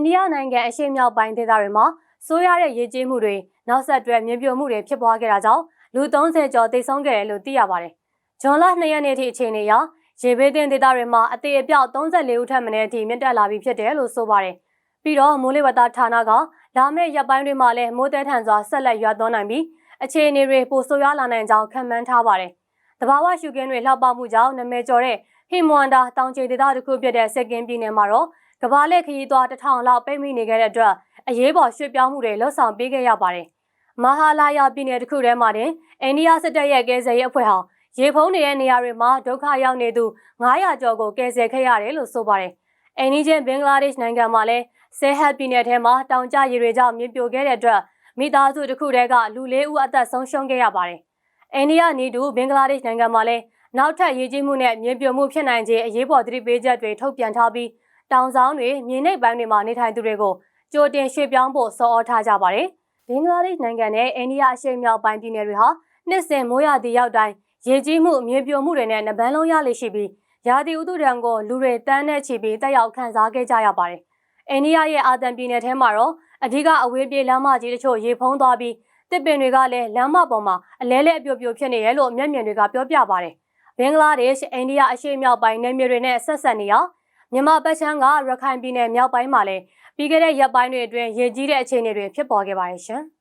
အိန္ဒိယနိုင်ငံအရှေ့မြောက်ပိုင်းဒေသတွေမှာဆိုးရတဲ့ရေကြီးမှုတွေနောက်ဆက်တွဲမြေပြိုမှုတွေဖြစ်ပွားခဲ့တာကြောင့်လူ30ကျော်သေဆုံးခဲ့တယ်လို့သိရပါတယ်။ဂျွန်လ2ရက်နေ့ထိအခြေအနေအရရေဘေးသင့်ဒေသတွေမှာအသေးအပြောက်34ဦးထက်မနည်းအထိမြင့်တက်လာပြီးဖြစ်တယ်လို့ဆိုပါတယ်။ပြီးတော့မိုးလေဝသဌာနကလာမယ့်ရက်ပိုင်းတွေမှာလည်းမိုးတဲထန်စွာဆက်လက်ရွာသွန်းနိုင်ပြီးအခြေအနေတွေပိုဆိုးရွားလာနိုင်ကြောင်းခန့်မှန်းထားပါတယ်။တဘာဝရှုခင်းတွေလှပမှုကြောင့်နာမည်ကျော်တဲ့ဟီမွန်ဒါတောင်ကျဒေသတစ်ခုဖြစ်တဲ့စက်ကင်းပြည်နယ်မှာတော့ ကဘာလက်ခရီးသွားတစ်ထောင်လောက်ပိတ်မိနေခဲ့တဲ့အတွက်အရေးပေါ်ရွှေ့ပြောင်းမှုတွေလှုပ်ဆောင်ပေးခဲ့ရပါတယ်။မဟာလာယာပြည်နယ်တစ်ခုထဲမှာတင်အိန္ဒိယစစ်တပ်ရဲ့ကယ်ဆယ်ရေးအဖွဲ့ဟာရေဖုံးနေတဲ့နေရာတွေမှာဒုက္ခရောက်နေသူ900ကျော်ကိုကယ်ဆယ်ခဲ့ရတယ်လို့ဆိုပါတယ်။အိန္ဒိချင်းဘင်္ဂလားဒေ့ရှ်နိုင်ငံမှာလည်းဆဲဟတ်ပြည်နယ်ထဲမှာတောင်ကျရေတွေကြောင့်မြေပြိုခဲ့တဲ့အတွက်မိသားစုတစ်ခုတည်းကလူလေးဦးအသက်ဆုံးရှုံးခဲ့ရပါတယ်။အိန္ဒိယနေတူဘင်္ဂလားဒေ့ရှ်နိုင်ငံမှာလည်းနောက်ထပ်ရေကြီးမှုနဲ့မြေပြိုမှုဖြစ်နိုင်ခြင်းအရေးပေါ်သတိပေးချက်တွေထုတ်ပြန်ထားပြီး တောင်ဆောင်တွေမြေနိမ့်ပိုင်းတွေမှာနေထိုင်သူတွေကိုကြိုတင်ရွှေ့ပြောင်းဖို့ဆော်ဩထားကြပါတယ်။ဘင်္ဂလားဒေ့ရှ်နိုင်ငံနဲ့အိန္ဒိယအရှေ့မြောက်ပိုင်းပြည်နယ်တွေဟာနှစ်စဉ်မိုးရာသီရောက်တိုင်းရေကြီးမှုမြေပြိုမှုတွေနဲ့နှပန်းလုံးရလေရှိပြီးရာသီဥတုတံကိုလူတွေတန်းနဲ့ချီပြီးတက်ရောက်ခံစားခဲ့ကြရပါတယ်။အိန္ဒိယရဲ့အာသံပြည်နယ်ထဲမှာတော့အဓိကအဝေးပြေးလမ်းမကြီးတချို့ရေဖုံးသွားပြီးတစ်ပင်တွေကလည်းလမ်းမပေါ်မှာအလဲလဲအပြိုပြိုဖြစ်နေရလို့မျက်မြင်တွေကပြောပြပါတယ်။ဘင်္ဂလားဒေ့ရှ်အိန္ဒိယအရှေ့မြောက်ပိုင်းနယ်မြေတွေနဲ့ဆက်ဆက်နေရ မြန်မာပတ်ချမ်းကရခိုင်ပြည်နယ်မြောက်ပိုင်းမှာလည်းပြီးခဲ့တဲ့ရက်ပိုင်းတွေအတွင်းရေကြီးတဲ့အခြေအနေတွေဖြစ်ပေါ်ခဲ့ပါတယ်ရှင်။